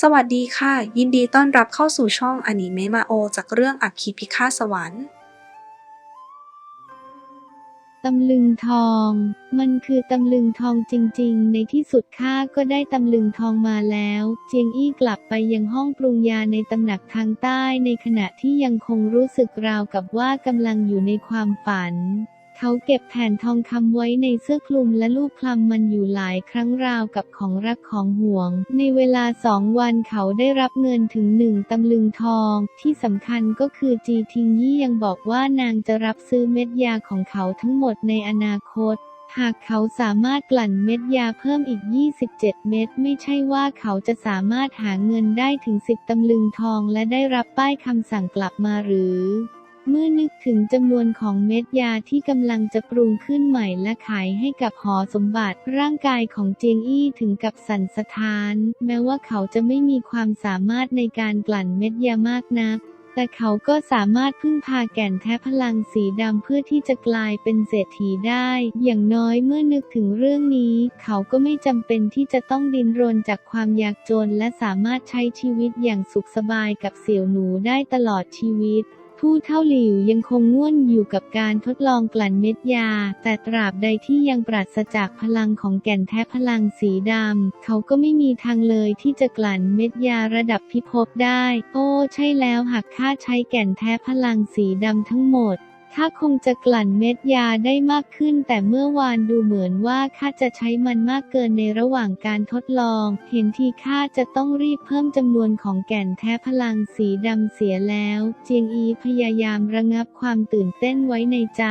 สวัสดีค่ะ ยินดีต้อนรับเข้าสู่ช่องอนิเมะมาโอ จากเรื่องอัคคีพิฆาตสวรรค์ตำลึงทอง มันคือตำลึงทองจริงๆ ในที่สุดข้าก็ได้ตำลึงทองมาแล้ว เจียงอี้กลับไปยังห้องปรุงยาในตำหนักทางใต้ในขณะที่ยังคงรู้สึกราวกับว่ากำลังอยู่ในความฝัน เขาเก็บแผ่นทองคำไว้ในเสื้อคลุมและลูกคลำมันอยู่หลายครั้งราวกับของรักของห่วง ในเวลาสองวันเขาได้รับเงินถึงหนึ่งตำลึงทอง ที่สำคัญก็คือจีทิงยี่ยังบอกว่านางจะรับซื้อเม็ดยาของเขาทั้งหมดในอนาคตหากเขาสามารถกลั่นเม็ดยาเพิ่มอีก 27 เม็ดไม่ใช่ว่าเขาจะสามารถหาเงินได้ถึง 10 ตำลึงทองและได้รับป้ายคำสั่งกลับมาหรือ เมื่อนึกถึงจำนวนของเม็ดยาที่กำลังจะปรุงขึ้นใหม่และขายให้กับหอสมบัติ ร่างกายของเจียงอี้ถึงกับสั่นสะท้าน แม้ว่าเขาจะไม่มีความสามารถในการกลั่นเม็ดยามากนักแต่เขาก็สามารถพึ่งพาแก่นแท้พลังสีดำเพื่อที่จะกลายเป็นเศรษฐีได้ อย่างน้อยเมื่อนึกถึงเรื่องนี้ เขาก็ไม่จำเป็นที่จะต้องดิ้นรนจากความยากจน และสามารถใช้ชีวิตอย่างสุขสบายกับเสี่ยวหนูได้ตลอดชีวิต ผู้เท่าหลิวยังคงง่วนอยู่กับการทดลองกลั่นเม็ดยา แต่ตราบใดที่ยังปราศจากพลังของแก่นแท้พลังสีดำ เขาก็ไม่มีทางเลยที่จะกลั่นเม็ดยาระดับพิภพได้ โอ้ ใช่แล้วหากข้าใช้แก่นแท้พลังสีดำทั้งหมด ข้าคงจะกลั่นเม็ดยาได้มากขึ้น แต่เมื่อวานดูเหมือนว่าข้าจะใช้มันมากเกินในระหว่างการทดลอง เห็นทีข้าจะต้องรีบเพิ่มจำนวนของแก่นแท้พลังสีดำเสียแล้ว เจียงอีพยายามระงับความตื่นเต้นไว้ในใจ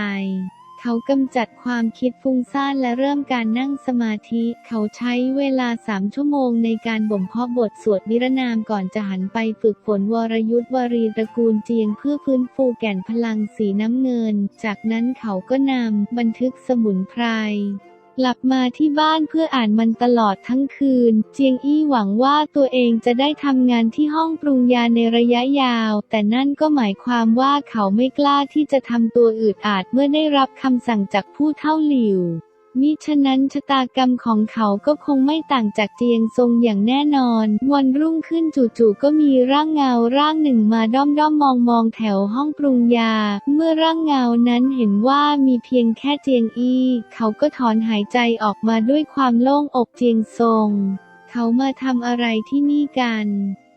เขากำจัดความคิดฟุ้งซ่านและเริ่มการนั่งสมาธิ เขาใช้เวลาสามชั่วโมงในการบ่มเพาะบทสวดนิรนามก่อนจะหันไปฝึกฝนวรยุทธวรีตระกูลเจียงเพื่อฟื้นฟูแก่นพลังสีน้ำเงิน จากนั้นเขาก็นำบันทึกสมุนไพร กลับมาที่บ้านเพื่ออ่านมันตลอดทั้งคืน เจียงอี้หวังว่าตัวเองจะได้ทำงานที่ห้องปรุงยาในระยะยาว แต่นั่นก็หมายความว่าเขาไม่กล้าที่จะทำตัวอืดอาดเมื่อได้รับคำสั่งจากผู้เท่าหลิว มิฉะนั้นชะตากรรมของเขาก็คงไม่ต่างจากเจียงทรงอย่างแน่นอน วันรุ่งขึ้นจู่ๆก็มีร่างเงาร่างหนึ่งมาด้อมด้อมมองมองแถวห้องปรุงยา เมื่อร่างเงานั้นเห็นว่ามีเพียงแค่เจียงอี้ เขาก็ถอนหายใจออกมาด้วยความโล่งอกเจียงทรง เขามาทำอะไรที่นี่กัน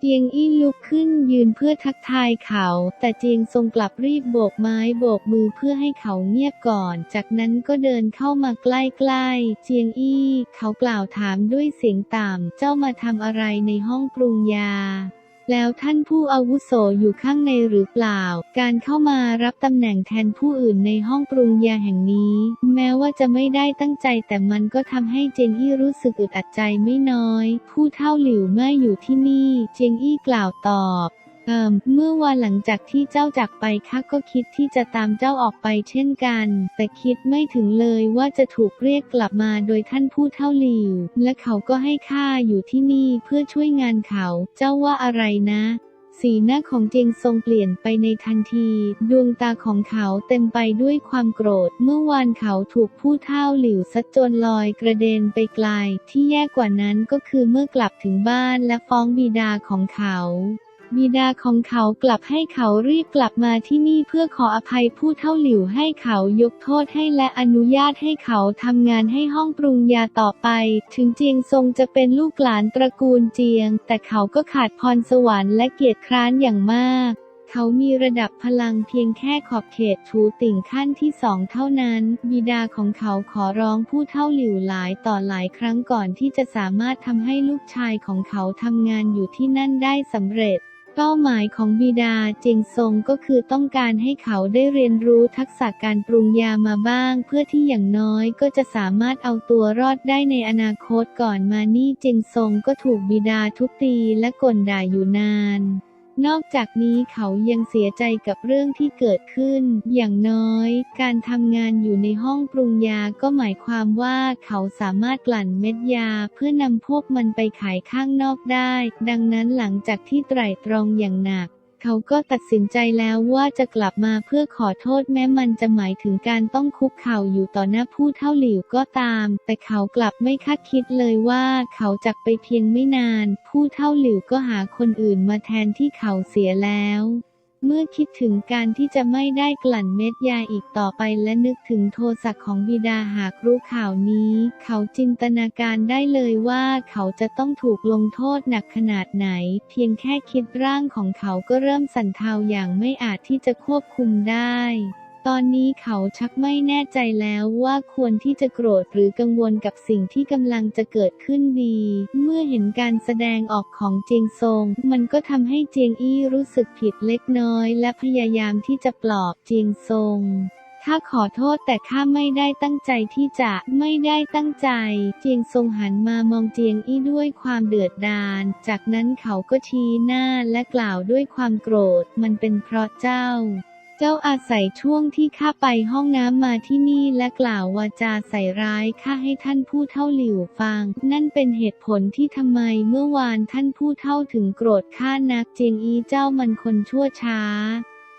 เจียงอี้ลุกขึ้นยืนเพื่อทักทายเขา แต่เจียงทรงกลับรีบโบกไม้โบกมือเพื่อให้เขาเงียบก่อน จากนั้นก็เดินเข้ามาใกล้ๆ เจียงอี้ เขากล่าวถามด้วยเสียงต่ำ เจ้ามาทำอะไรในห้องปรุงยา แล้วท่านผู้อาวุโสอยู่ข้างในหรือเปล่า การเข้ามารับตำแหน่งแทนผู้อื่นในห้องปรุงยาแห่งนี้ แม้ว่าจะไม่ได้ตั้งใจแต่มันก็ทำให้เจยงอี้รู้สึกอึดอัดใจไม่น้อย ผู้เท่าหลิวเมื่ออยู่ที่นี่ เจยงอี้กล่าวตอบ เอ่มเมื่อวันหลังจากที่เจ้าจากไปข้าก็คิดที่จะตามเจ้าออกไปเช่นกัน แต่คิดไม่ถึงเลยว่าจะถูกเรียกกลับมาโดยท่านผู้เท่าหลิว และเขาก็ให้ข้าอยู่ที่นี่เพื่อช่วยงานเขา เจ้าว่าอะไรนะสีหน้าของเจียงทรงเปลี่ยนไปในทันที ดวงตาของเขาเต็มไปด้วยความโกรธ เมื่อวานเขาถูกผู้เท่าหลิวซัดจนลอยกระเด็นไปไกล ที่แย่กว่านั้นก็คือเมื่อกลับถึงบ้านและฟ้องบิดาของเขา บิดาของเขากลับให้เขารีบกลับมาที่นี่เพื่อขออภัยผู้เท่าหลิวให้เขายกโทษให้และอนุญาตให้เขาทำงานให้ห้องปรุงยาต่อไป ถึงเจียงทรงจะเป็นลูกหลานตระกูลเจียง แต่เขาก็ขาดพรสวรรค์และเกียรติคร้านอย่างมาก เขามีระดับพลังเพียงแค่ขอบเขตถูติ่งขั้นที่สองเท่านั้น บิดาของเขาขอร้องผู้เท่าหลิวหลายต่อหลายครั้งก่อนที่จะสามารถทำให้ลูกชายของเขาทำงานอยู่ที่นั่นได้สำเร็จ เป้าหมายของบิดาเจยงซงก็คือต้องการให้เขาได้เรียนรู้ทักษะการปรุงยามาบ้าง เพื่อที่อย่างน้อยก็จะสามารถเอาตัวรอดได้ในอนาคตก่อนมานี่เจยงซงก็ถูกบิดาทุบตีและกลด่าอยู่นาน นอกจากนี้เขายังเสียใจกับเรื่องที่เกิดขึ้น อย่างน้อย การทำงานอยู่ในห้องปรุงยาก็หมายความว่าเขาสามารถกลั่นเม็ดยาเพื่อนำพวกมันไปขายข้างนอกได้ ดังนั้นหลังจากที่ไตร่ตรองอย่างหนัก เขาก็ตัดสินใจแล้วว่าจะกลับมาเพื่อขอโทษแม้มันจะหมายถึงการต้องคุกเข่าอยู่ต่อหน้าผู้เท่าหลิวก็ตาม แต่เขากลับไม่คาดคิดเลยว่าเขาจากไปเพียงไม่นาน ผู้เท่าหลิวก็หาคนอื่นมาแทนที่เขาเสียแล้ว เมื่อคิดถึงการที่จะไม่ได้กลั่นเม็ดยาอีกต่อไปและนึกถึงโทสะของบิดาหากรู้ข่าวนี้ เขาจินตนาการได้เลยว่าเขาจะต้องถูกลงโทษหนักขนาดไหน เพียงแค่คิดร่างของเขาก็เริ่มสั่นเทาอย่างไม่อาจที่จะควบคุมได้ ตอนนี้เขาชักไม่แน่ใจแล้วว่าควรที่จะโกรธหรือกังวลกับสิ่งที่กำลังจะเกิดขึ้นดี เมื่อเห็นการแสดงออกของเจียงซง มันก็ทำให้เจียงอี้รู้สึกผิดเล็กน้อย และพยายามที่จะปลอบเจียงซงข้าขอโทษแต่ข้าไม่ได้ตั้งใจที่จะไม่ได้ตั้งใจ เจียงซงหันมามองเจียงอี้ด้วยความเดือดดาล จากนั้นเขาก็ชี้หน้าและกล่าวด้วยความโกรธ มันเป็นเพราะเจ้า เจ้าอาศัยช่วงที่ข้าไปห้องน้ำมาที่นี่และกล่าววาจาใส่ร้ายข้าให้ท่านผู้เท่าหลิวฟัง นั่นเป็นเหตุผลที่ทำไมเมื่อวานท่านผู้เท่าถึงโกรธข้านักเจียงอีเจ้ามันคนชั่วช้า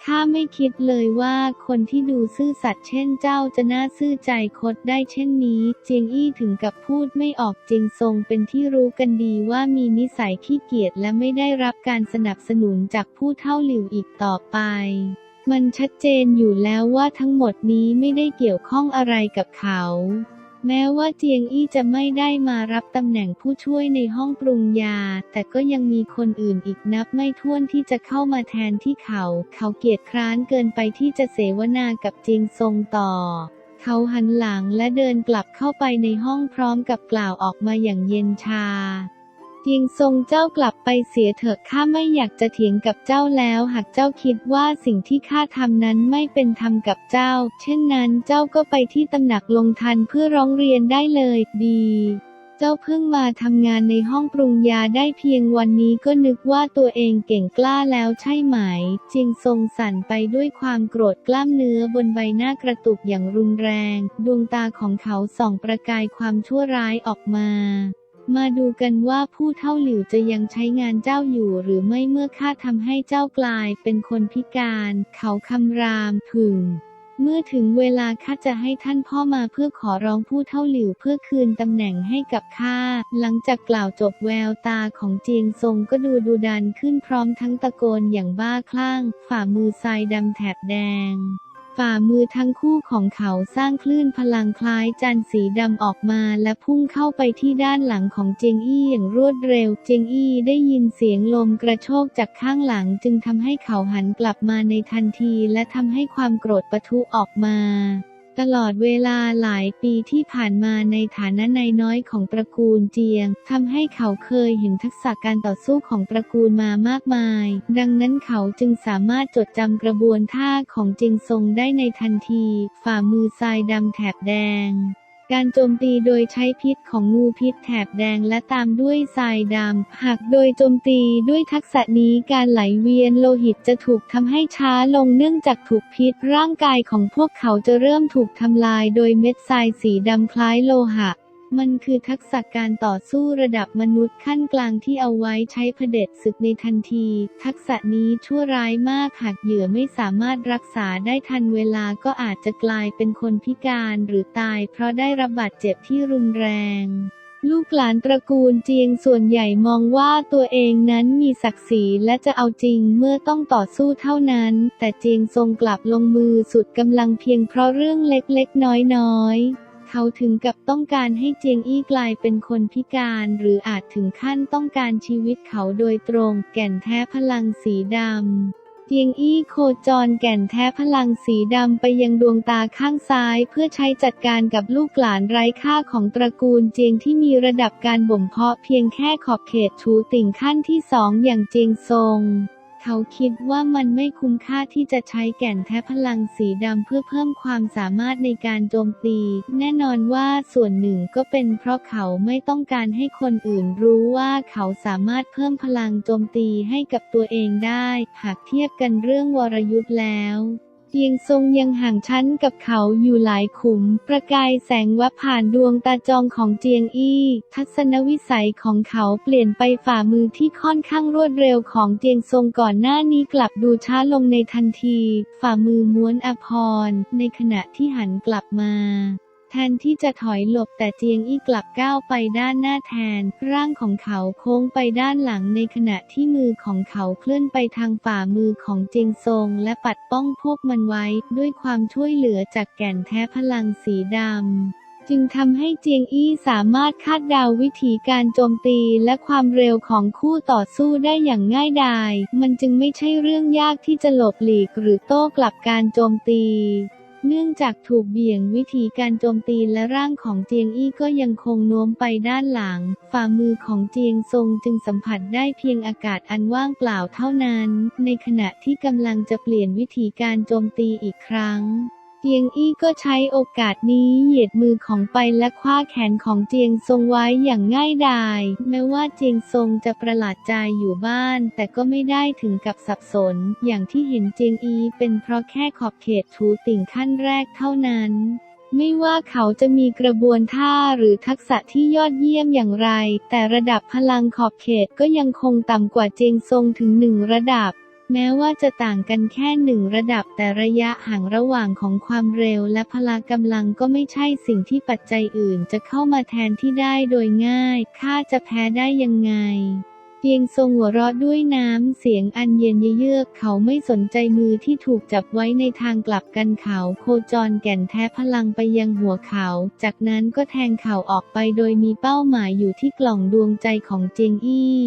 ข้าไม่คิดเลยว่าคนที่ดูซื่อสัตย์เช่นเจ้าจะน่าซื่อใจคดได้เช่นนี้ เจียงอี้ถึงกับพูดไม่ออกเจียงซงเป็นที่รู้กันดีว่ามีนิสัยขี้เกียจและไม่ได้รับการสนับสนุนจากผู้เท่าหลิวอีกต่อไป มันชัดเจนอยู่แล้วว่าทั้งหมดนี้ไม่ได้เกี่ยวข้องอะไรกับเขา แม้ว่าเจียงอี้จะไม่ได้มารับตำแหน่งผู้ช่วยในห้องปรุงยา แต่ก็ยังมีคนอื่นอีกนับไม่ถ้วนที่จะเข้ามาแทนที่เขา เขาเกียจคร้านเกินไปที่จะเสวนากับเจียงซงต่อเขาหันหลังและเดินกลับเข้าไปในห้องพร้อมกับกล่าวออกมาอย่างเย็นชา ยงซงเจ้ากลับไปเสียเถอะข้าไม่อยากจะเถียงกับเจ้าแล้ว หากเจ้าคิดว่าสิ่งที่ข้าทำนั้นไม่เป็นธรรมกับเจ้า เช่นนั้นเจ้าก็ไปที่ตำหนักลงทันเพื่อร้องเรียนได้เลยดีเจ้าเพิ่งมาทำงานในห้องปรุงยาได้เพียงวันนี้ก็นึกว่าตัวเองเก่งกล้าแล้วใช่ไหมจียงซงสั่นไปด้วยความโกรธกล้ามเนื้อบนใบหน้ากระตุกอย่างรุนแรง ดวงตาของเขาส่องประกายความชั่วร้ายออกมา มาดูกันว่าผู้เท่าหลิวจะยังใช้งานเจ้าอยู่หรือไม่เมื่อข้าทำให้เจ้ากลายเป็นคนพิการ เขาคำรามผึ่งเมื่อถึงเวลาข้าจะให้ท่านพ่อมาเพื่อขอร้องผู้เท่าหลิวเพื่อคืนตำแหน่งให้กับข้า หลังจากกล่าวจบแววตาของเจียงซงก็ดูดูดันขึ้นพร้อมทั้งตะโกนอย่างบ้าคลั่ง ฝ่ามือทรายดำแถบแดง ฝ่ามือทั้งคู่ของเขาสร้างคลื่นพลังคล้ายจันสีดำออกมาและพุ่งเข้าไปที่ด้านหลังของเจงอี้อย่างรวดเร็ว เจงอี้ได้ยินเสียงลมกระโชกจากข้างหลังจึงทำให้เขาหันกลับมาในทันทีและทำให้ความโกรธปะทุออกมา ตลอดเวลาหลายปีที่ผ่านมาในฐานะนายน้อยของตระกูลเจียงทำให้เขาเคยเห็นทักษะการต่อสู้ของตระกูลมามากมาย ดังนั้นเขาจึงสามารถจดจำกระบวนท่าของเจียงซงได้ในทันที ฝ่ามือทรายดำแถบแดง การโจมตีโดยใช้พิษของงูพิษแถบแดงและตามด้วยทรายดำ หากโดยโจมตีด้วยทักษะนี้การไหลเวียนโลหิตจะถูกทำให้ช้าลงเนื่องจากถูกพิษ ร่างกายของพวกเขาจะเริ่มถูกทำลายโดยเม็ดทรายสีดำคล้ายโลหะ มันคือทักษะการต่อสู้ระดับมนุษย์ขั้นกลางที่เอาไว้ใช้เผด็จศึกในทันที ทักษะนี้ชั่วร้ายมากหากเหยื่อไม่สามารถรักษาได้ทันเวลาก็อาจจะกลายเป็นคนพิการหรือตายเพราะได้รับบาดเจ็บที่รุนแรงลูกหลานตระกูลเจียงส่วนใหญ่มองว่าตัวเองนั้นมีศักดิ์ศรีและจะเอาจริงเมื่อต้องต่อสู้เท่านั้น แต่เจียงทรงกลับลงมือสุดกำลังเพียงเพราะเรื่องเล็กๆ น้อยๆ เขาถึงกับต้องการให้เจียงอี้กลายเป็นคนพิการ หรืออาจถึงขั้นต้องการชีวิตเขาโดยตรง แก่นแท้พลังสีดำเจียงอี้โคจรแก่นแท้พลังสีดำไปยังดวงตาข้างซ้ายเพื่อใช้จัดการกับลูกหลานไร้ค่าของตระกูลเจียงที่มีระดับการบ่มเพาะเพียงแค่ขอบเขตชูติ่งขั้นที่สองอย่างเจียงซง เขาคิดว่ามันไม่คุ้มค่าที่จะใช้แก่นแท้พลังสีดำเพื่อเพิ่มความสามารถในการโจมตี แน่นอนว่าส่วนหนึ่งก็เป็นเพราะเขาไม่ต้องการให้คนอื่นรู้ว่าเขาสามารถเพิ่มพลังโจมตีให้กับตัวเองได้ หากเทียบกันเรื่องวรยุทธ์แล้ว เตียงทรงยังห่างชั้นกับเขาอยู่หลายขุม ประกายแสงวับผ่านดวงตาจองของเจียงอี้ ทัศนวิสัยของเขาเปลี่ยนไปฝ่ามือที่ค่อนข้างรวดเร็วของเจียงทรงก่อนหน้านี้กลับดูช้าลงในทันที ฝ่ามือม้วนอภรณ์ในขณะที่หันกลับมา แทนที่จะถอยหลบแต่เจียงอี้กลับก้าวไปด้านหน้าแทน ร่างของเขาโค้งไปด้านหลังในขณะที่มือของเขาเคลื่อนไปทางฝ่ามือของเจียงซงและปัดป้องพวกมันไว้ ด้วยความช่วยเหลือจากแก่นแท้พลังสีดำจึงทำให้เจียงอี้สามารถคาดเดาวิธีการโจมตีและความเร็วของคู่ต่อสู้ได้อย่างง่ายดาย มันจึงไม่ใช่เรื่องยากที่จะหลบหลีกหรือโต้กลับการโจมตี เนื่องจากถูกเบี่ยงวิธีการโจมตีและร่างของเจียงอี้ก็ยังคงโน้มไปด้านหลัง ฝ่ามือของเจียงทรงจึงสัมผัสได้เพียงอากาศอันว่างเปล่าเท่านั้น ในขณะที่กำลังจะเปลี่ยนวิธีการโจมตีอีกครั้ง เจียงอี้ก็ใช้โอกาสนี้เหยียดมือของไปและคว้าแขนของเจียงซงไว้อย่างง่ายดาย แม้ว่าเจียงซงจะประหลาดใจอยู่บ้าน แต่ก็ไม่ได้ถึงกับสับสน อย่างที่เห็นเจียงอี้เป็นเพราะแค่ขอบเขตถูติ่งขั้นแรกเท่านั้นไม่ว่าเขาจะมีกระบวนท่าหรือทักษะที่ยอดเยี่ยมอย่างไร แต่ระดับพลังขอบเขตก็ยังคงต่ำกว่าเจียงซงถึงหนึ่งระดับ แม้ว่าจะต่างกันแค่หนึ่งระดับแต่ระยะห่างระหว่างของความเร็วและพละกำลังก็ไม่ใช่สิ่งที่ปัจจัยอื่นจะเข้ามาแทนที่ได้โดยง่าย ข้าจะแพ้ได้ยังไง เพียงทรงหัวเราะด้วยน้ำเสียงอันเย็นเยือกเขาไม่สนใจมือที่ถูกจับไว้ในทางกลับกันเขาโคจรแก่นแท้พลังไปยังหัวเขา จากนั้นก็แทงเข่าออกไปโดยมีเป้าหมายอยู่ที่กล่องดวงใจของเจยงอี้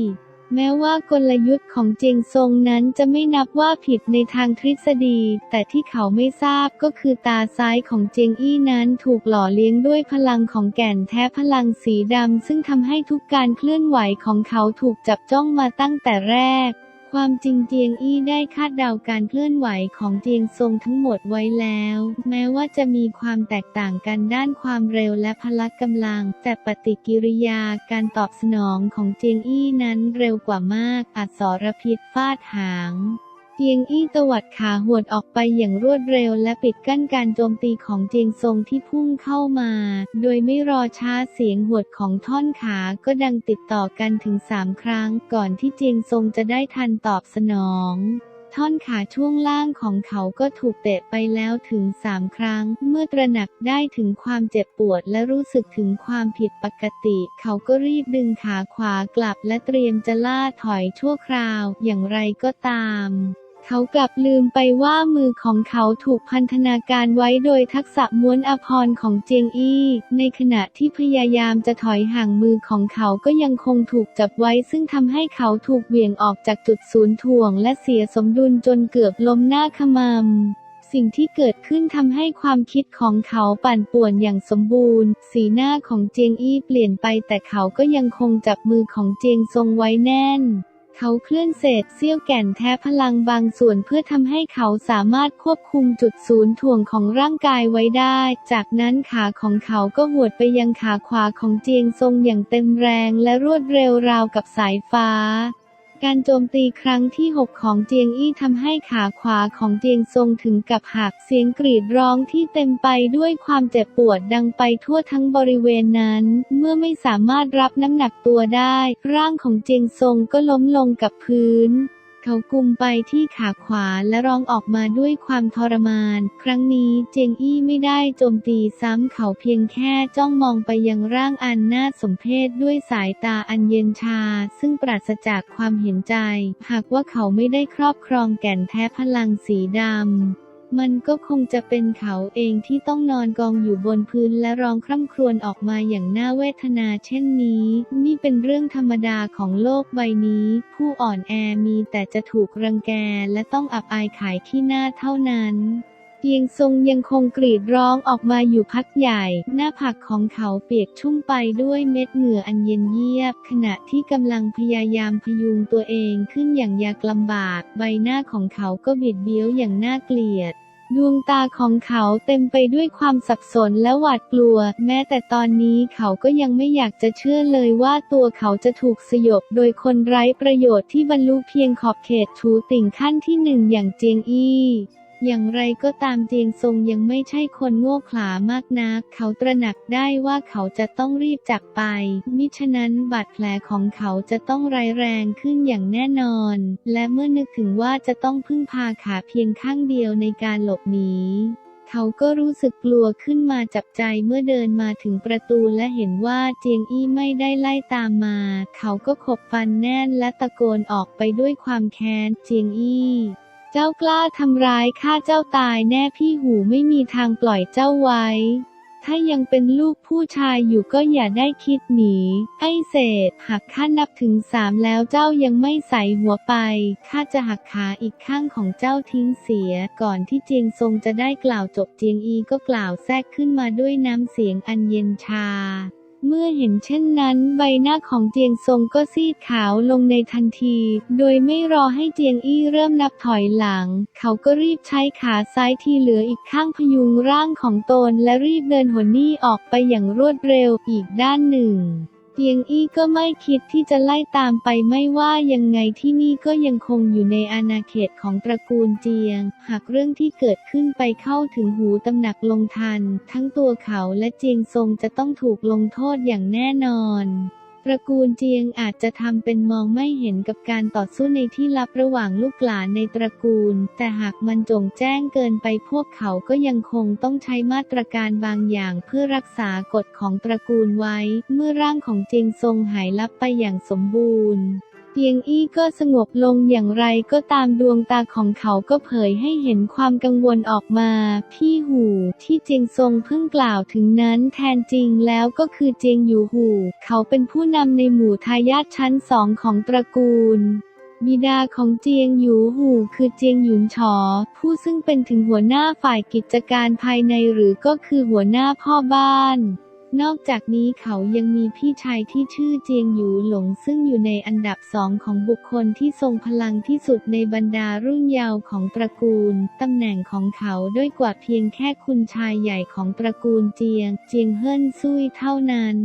แม้ว่ากลยุทธ์ของเจียงซงนั้นจะไม่นับว่าผิดในทางทฤษฎี แต่ที่เขาไม่ทราบก็คือตาซ้ายของเจียงอี้นั้นถูกหล่อเลี้ยงด้วยพลังของแก่นแท้พลังสีดำซึ่งทำให้ทุกการเคลื่อนไหวของเขาถูกจับจ้องมาตั้งแต่แรก ความจริงเตียงอี้ได้คาดเดาการเคลื่อนไหวของเตียงทรงทั้งหมดไว้แล้ว แม้ว่าจะมีความแตกต่างกันด้านความเร็วและพละกำลัง แต่ปฏิกิริยาการตอบสนองของเตียงอี้นั้นเร็วกว่ามากอัศรพิษฟาดหาง เจียงอี้ตวัดขาหวดออกไปอย่างรวดเร็วและปิดกั้นการโจมตีของเจียงซงที่พุ่งเข้ามา โดยไม่รอช้าเสียงหวดของท่อนขาก็ดังติดต่อกันถึงสามครั้ง ก่อนที่เจียงซงจะได้ทันตอบสนองท่อนขาช่วงล่างของเขาก็ถูกเตะไปแล้วถึงสามครั้ง เมื่อตระหนักได้ถึงความเจ็บปวดและรู้สึกถึงความผิดปกติ เขาก็รีบดึงขาขวากลับและเตรียมจะล่าถอยชั่วคราว อย่างไรก็ตาม เขากลับลืมไปว่ามือของเขาถูกพันธนาการไว้โดยทักษะม้วนอภรของเจียงอี้ ในขณะที่พยายามจะถอยห่างมือของเขาก็ยังคงถูกจับไว้ ซึ่งทำให้เขาถูกเหวี่ยงออกจากจุดศูนย์ถ่วง และเสียสมดุลจนเกือบล้มหน้าขมำสิ่งที่เกิดขึ้นทำให้ความคิดของเขาปั่นป่วนอย่างสมบูรณ์ สีหน้าของเจียงอี้เปลี่ยนไปแต่เขาก็ยังคงจับมือของเจียงทรงไว้แน่น เขาเคลื่อนเศษเสี้ยวแก่นแท้พลังบางส่วนเพื่อทำให้เขาสามารถควบคุมจุดศูนย์ถ่วงของร่างกายไว้ได้ จากนั้นขาของเขาก็หวดไปยังขาขวาของเจียงทรงอย่างเต็มแรงและรวดเร็วราวกับสายฟ้า การโจมตีครั้งที่ 6 ของเจียงอี้ทำให้ขาขวาของเจียงทรงถึงกับหักเสียงกรีดร้องที่เต็มไปด้วยความเจ็บปวดดังไปทั่วทั้งบริเวณนั้น เมื่อไม่สามารถรับน้ำหนักตัวได้ ร่างของเจียงทรงก็ล้มลงกับพื้น เขากุมไปที่ขาขวาและร้องออกมาด้วยความทรมาน ครั้งนี้เจงอี้ไม่ได้โจมตีซ้ำเขาเพียงแค่จ้องมองไปยังร่างอันน่าสมเพชด้วยสายตาอันเย็นชา ซึ่งปราศจากความเห็นใจ หากว่าเขาไม่ได้ครอบครองแก่นแท้พลังสีดำ มันก็คงจะเป็นเขาเองที่ต้องนอนกองอยู่บนพื้นและร้องคร่ำครวญออกมาอย่างน่าเวทนาเช่นนี้ นี่เป็นเรื่องธรรมดาของโลกใบนี้ ผู้อ่อนแอมีแต่จะถูกรังแกและต้องอับอายขายขี้หน้าเท่านั้น เพียงทรงยังคงกรีดร้องออกมาอยู่พักใหญ่ หน้าผากของเขาเปียกชุ่มไปด้วยเม็ดเหงื่ออันเย็นเยียบ ขณะที่กำลังพยายามพยุงตัวเองขึ้นอย่างยากลำบาก ใบหน้าของเขาก็บิดเบี้ยวอย่างน่าเกลียดดวงตาของเขาเต็มไปด้วยความสับสนและหวาดกลัว แม้แต่ตอนนี้เขาก็ยังไม่อยากจะเชื่อเลยว่าตัวเขาจะถูกสยบ โดยคนไร้ประโยชน์ที่บรรลุเพียงขอบเขตถูติ่งขั้นที่หนึ่งอย่างเจียงอี้ อย่างไรก็ตามเจียงซงยังไม่ใช่คนโง่เขลามากนัก เขาตระหนักได้ว่าเขาจะต้องรีบจากไป มิฉะนั้นบาดแผลของเขาจะต้องร้ายแรงขึ้นอย่างแน่นอน และเมื่อนึกถึงว่าจะต้องพึ่งพาขาเพียงข้างเดียวในการหลบหนีเขาก็รู้สึกกลัวขึ้นมาจับใจเมื่อเดินมาถึงประตูและเห็นว่าเจียงอี้ไม่ได้ไล่ตามมา เขาก็ขบฟันแน่นและตะโกนออกไปด้วยความแค้นเจียงอี้ เจ้ากล้าทำร้ายข้าเจ้าตายแน่พี่หูไม่มีทางปล่อยเจ้าไว้ ถ้ายังเป็นลูกผู้ชายอยู่ก็อย่าได้คิดหนี ไอ้เศษ หากข้านับถึงสามแล้วเจ้ายังไม่ใส่หัวไป ข้าจะหักขาอีกข้างของเจ้าทิ้งเสีย ก่อนที่เจียงซงจะได้กล่าวจบเจียงอีก็กล่าวแทรกขึ้นมาด้วยน้ำเสียงอันเย็นชา เมื่อเห็นเช่นนั้น ใบหน้าของเจียงซงก็ซีดขาวลงในทันที โดยไม่รอให้เจียงอี้เริ่มนับถอยหลัง เขาก็รีบใช้ขาซ้ายที่เหลืออีกข้างพยุงร่างของตนและรีบเดินหนนี่ออกไปอย่างรวดเร็วอีกด้านหนึ่ง เจียงอี้ก็ไม่คิดที่จะไล่ตามไปไม่ว่ายังไงที่นี่ก็ยังคงอยู่ในอาณาเขตของตระกูลเจียง หากเรื่องที่เกิดขึ้นไปเข้าถึงหูตำหนักลงทัน ทั้งตัวเขาและเจียงซงจะต้องถูกลงโทษอย่างแน่นอน ตระกูลเจียงอาจจะทำเป็นมองไม่เห็นกับการต่อสู้ในที่ลับระหว่างลูกหลานในตระกูล แต่หากมันจงแจ้งเกินไปพวกเขาก็ยังคงต้องใช้มาตรการบางอย่างเพื่อรักษากฎของตระกูลไว้ เมื่อร่างของเจียงทรงหายลับไปอย่างสมบูรณ์ เตียงอี้ก็สงบลงอย่างไรก็ตามดวงตาของเขาก็เผยให้เห็นความกังวลออกมา พี่หูที่เจียงซงเพิ่งกล่าวถึงนั้นแทนจริงแล้วก็คือเจียงหยูหู เขาเป็นผู้นำในหมู่ทายาทชั้นสองของตระกูลบิดาของเจียงหยูหูคือเจียงหยุนฉอผู้ซึ่งเป็นถึงหัวหน้าฝ่ายกิจการภายในหรือก็คือหัวหน้าพ่อบ้าน นอกจากนี้เขายังมีพี่ชายที่ชื่อเจียงหยูหลงซึ่งอยู่ในอันดับสองของบุคคลที่ทรงพลังที่สุดในบรรดารุ่นเยาว์ของตระกูล ตำแหน่งของเขาด้วยกว่าเพียงแค่คุณชายใหญ่ของตระกูลเจียง เจียงเฮิรนซุยเท่านั้น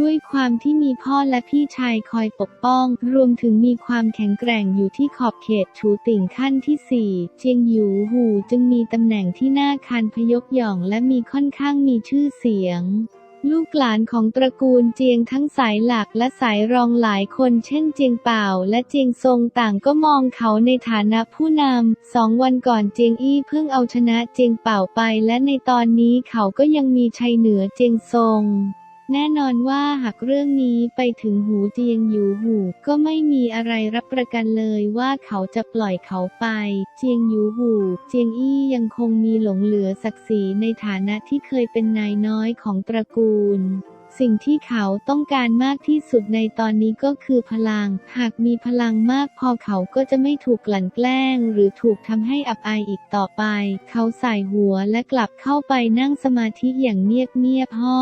ด้วยความที่มีพ่อและพี่ชายคอยปกป้อง รวมถึงมีความแข็งแกร่งอยู่ที่ขอบเขตชูติ่งขั้นที่สี่เจียงหยูหูจึงมีตำแหน่งที่น่าคันพยกหย่องและมีค่อนข้างมีชื่อเสียง ลูกหลานของตระกูลเจียงทั้งสายหลักและสายรองหลายคนเช่นเจียงเป่าและเจียงซงต่างก็มองเขาในฐานะผู้นำสองวันก่อนเจียงอี้เพิ่งเอาชนะเจียงเป่าไปและในตอนนี้เขาก็ยังมีชัยเหนือเจียงซง แน่นอนว่าหากเรื่องนี้ไปถึงหูเจียงหยูหู ก็ไม่มีอะไรรับประกันเลยว่าเขาจะปล่อยเขาไป เจียงหยูหู เจียงอี้ยังคงมีหลงเหลือศักดิ์ศรีในฐานะที่เคยเป็นนายน้อยของตระกูลสิ่งที่เขาต้องการมากที่สุดในตอนนี้ก็คือพลัง หากมีพลังมากพอเขาก็จะไม่ถูกกลั่นแกล้ง หรือถูกทำให้อับอายอีกต่อไป เขาใส่หัวและกลับเข้าไปนั่งสมาธิอย่างเงียบๆพ่อ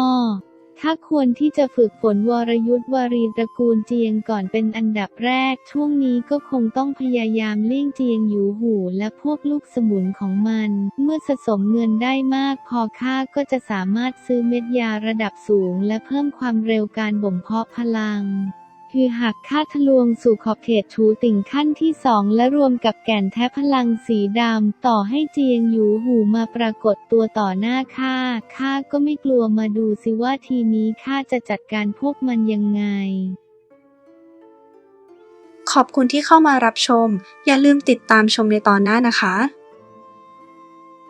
ถ้าควรที่จะฝึกฝนวรยุทธ์วารีตระกูลเจียงก่อนเป็นอันดับแรก ช่วงนี้ก็คงต้องพยายามเลี่ยงเจียงหยูหูและพวกลูกสมุนของมัน เมื่อสะสมเงินได้มากพอค่าก็จะสามารถซื้อเม็ดยาระดับสูง และเพิ่มความเร็วการบ่มเพาะพลัง คือหากค่าทะลวงสู่ขอบเขตชูติ่งขั้นที่สองและรวมกับแก่นแท้พลังสีดำ ต่อให้เจียงหยูหูมาปรากฏตัวต่อหน้าข้าข้าก็ไม่กลัวมาดูสิว่าทีนี้ข้าจะจัดการพวกมันยังไง ขอบคุณที่เข้ามารับชม อย่าลืมติดตามชมในตอนหน้านะคะ